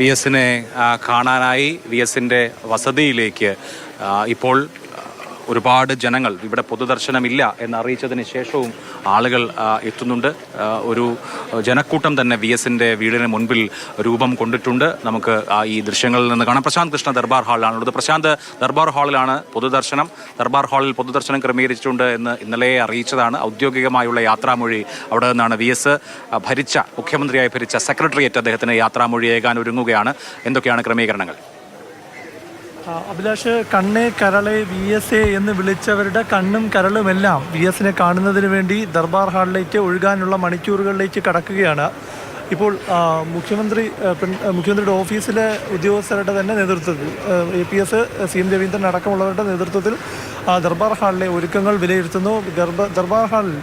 V എസിനെ കാണാനായി V എസിന്റെ വസതിയിലേക്ക് ഇപ്പോൾ ഒരുപാട് ജനങ്ങൾ ഇവിടെ പൊതുദർശനമില്ല എന്ന് അറിയിച്ചതിന് ശേഷവും ആളുകൾ എത്തുന്നുണ്ട്. ഒരു ജനക്കൂട്ടം തന്നെ വി എസിന്റെ വീടിന് മുൻപിൽ രൂപം കൊണ്ടിട്ടുണ്ട്. നമുക്ക് ഈ ദൃശ്യങ്ങളിൽ നിന്ന് കാണാം. പ്രശാന്ത് കൃഷ്ണ ദർബാർ ഹാളിലാണുള്ളത്. പ്രശാന്ത് ദർബാർ ഹാളിലാണ് പൊതുദർശനം. ദർബാർ ഹാളിൽ പൊതുദർശനം ക്രമീകരിച്ചിട്ടുണ്ട് എന്ന് ഇന്നലെ അറിയിച്ചതാണ്. ഔദ്യോഗികമായുള്ള യാത്രാമൊഴി അവിടെ നിന്നാണ് വി എസ് ഭരിച്ച മുഖ്യമന്ത്രിയായി ഭരിച്ച സെക്രട്ടേറിയറ്റ് അദ്ദേഹത്തിന് യാത്രാമൊഴി ഏകാൻ ഒരുങ്ങുകയാണ്. എന്തൊക്കെയാണ് ക്രമീകരണങ്ങൾ? അഭിലാഷ് കണ്ണേ കരളെ വി എസ് എ എന്ന് വിളിച്ചവരുടെ കണ്ണും കരളുമെല്ലാം വി എസിനെ കാണുന്നതിന് വേണ്ടി ദർബാർ ഹാളിലേക്ക് ഒഴുകാനുള്ള മണിക്കൂറുകളിലേക്ക് കടക്കുകയാണ്. ഇപ്പോൾ മുഖ്യമന്ത്രി മുഖ്യമന്ത്രിയുടെ ഓഫീസിലെ ഉദ്യോഗസ്ഥരുടെ തന്നെ നേതൃത്വത്തിൽ A P S C M Raveendran അടക്കമുള്ളവരുടെ നേതൃത്വത്തിൽ ദർബാർ ഹാളിലെ ഒരുക്കങ്ങൾ വിലയിരുത്തുന്നു. ദർബ- ദർബാർ ഹാളിൽ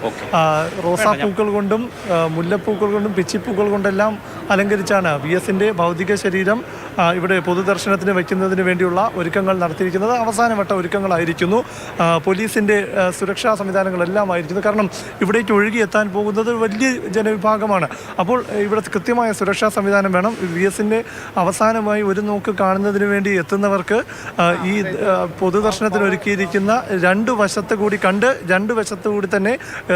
റോസാപ്പൂക്കൾ കൊണ്ടും മുല്ലപ്പൂക്കൾ കൊണ്ടും പിച്ചിപ്പൂക്കൾ കൊണ്ടെല്ലാം അലങ്കരിച്ചാണ് വി എസിന്റെ ഭൗതിക ശരീരം. ഇവിടെ പൊതുദർശനത്തിന് വയ്ക്കുന്നതിന് വേണ്ടിയുള്ള ഒരുക്കങ്ങൾ നടത്തിയിരിക്കുന്നത്. അവസാനവട്ട ഒരുക്കങ്ങളായിരിക്കുന്നു. പോലീസിന്റെ സുരക്ഷാ സംവിധാനങ്ങളെല്ലാം ആയിരിക്കുന്നു. കാരണം ഇവിടേക്ക് ഒഴുകിയെത്താൻ പോകുന്നത് വലിയ ജനവിഭാഗമാണ്. അപ്പോൾ ഇവിടെ കൃത്യമായ സുരക്ഷാ സംവിധാനം വേണം. വി എസിന്റെ അവസാനമായി ഒരു നോക്ക് കാണുന്നതിന് വേണ്ടി എത്തുന്നവർക്ക് ഈ പൊതുദർശനത്തിന് ഒരുക്കിയിരിക്കുന്ന രണ്ട് വശത്ത് കൂടി കണ്ട് രണ്ട് വശത്ത് കൂടി തന്നെ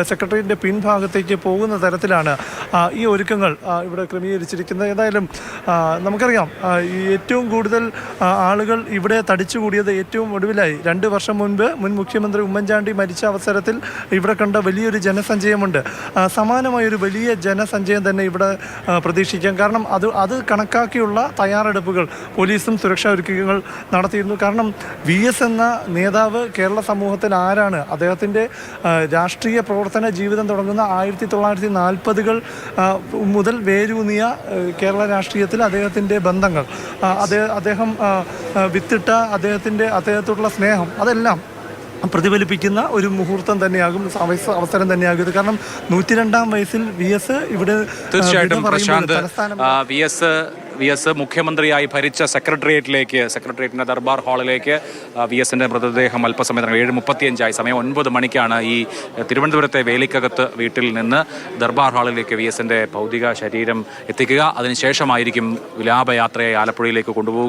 സെക്രട്ടറിയുടെ പിൻഭാഗത്തേക്ക് പോകുന്ന തരത്തിലാണ് ഈ ഒരുക്കങ്ങൾ ഇവിടെ ക്രമീകരിച്ചിരിക്കുന്നത്. ഏതായാലും നമുക്കറിയാം ഏറ്റവും കൂടുതൽ ആളുകൾ ഇവിടെ തടിച്ചുകൂടിയത് ഏറ്റവും ഒടുവിലായി. രണ്ട് വർഷം മുൻപ് മുൻ മുഖ്യമന്ത്രി ഉമ്മൻചാണ്ടി മരിച്ച അവസരത്തിൽ ഇവിടെ കണ്ട വലിയൊരു ജനസഞ്ചയമുണ്ട്. സമാനമായൊരു വലിയ ജനസഞ്ചയം തന്നെ ഇവിടെ പ്രതീക്ഷിക്കാം. കാരണം അത് അത് കണക്കാക്കിയുള്ള തയ്യാറെടുപ്പുകൾ പോലീസും സുരക്ഷാ ഒരുക്കങ്ങൾ നടത്തിയിരുന്നു. കാരണം വി എസ് എന്ന നേതാവ് കേരള സമൂഹത്തിൽ ആരാണ്? അദ്ദേഹത്തിന്റെ രാഷ്ട്രീയ പ്രവർത്തന ജീവിതം തുടങ്ങുന്ന ആയിരത്തി തൊള്ളായിരത്തി നാൽപ്പതുകൾ മുതൽ വേരൂന്നിയ കേരള രാഷ്ട്രീയത്തിൽ അദ്ദേഹത്തിന്റെ ബന്ധങ്ങൾ. അദ്ദേഹം അദ്ദേഹം വിത്തിട്ട അദ്ദേഹത്തിന്റെ അദ്ദേഹത്തോടുള്ള സ്നേഹം അതെല്ലാം പ്രതിഫലിപ്പിക്കുന്ന ഒരു മുഹൂർത്തം തന്നെയാകും അവസ- അവസരം തന്നെയാകും ഇത്. കാരണം നൂറ്റിരണ്ടാം വയസ്സിൽ വി എസ് ഇവിടെ തീർച്ചയായിട്ടും Prashanth V S V S മുഖ്യമന്ത്രിയായി ഭരിച്ച സെക്രട്ടേറിയറ്റിലേക്ക് സെക്രട്ടേറിയറ്റിന്റെ ദർബാർ ഹാളിലേക്ക് വി എസിന്റെ മൃതദേഹം അല്പസമയത്തിനകം ഏഴ് മുപ്പത്തിയഞ്ചായി സമയം ഒൻപത് മണിക്കാണ് ഈ തിരുവനന്തപുരത്തെ വേലിക്കകത്ത് വീട്ടിൽ നിന്ന് ദർബാർ ഹാളിലേക്ക് വി എസിന്റെ ഭൗതിക ശരീരം എത്തിക്കുക. അതിനുശേഷമായിരിക്കും വിലാപയാത്രയെ ആലപ്പുഴയിലേക്ക് കൊണ്ടുപോകുക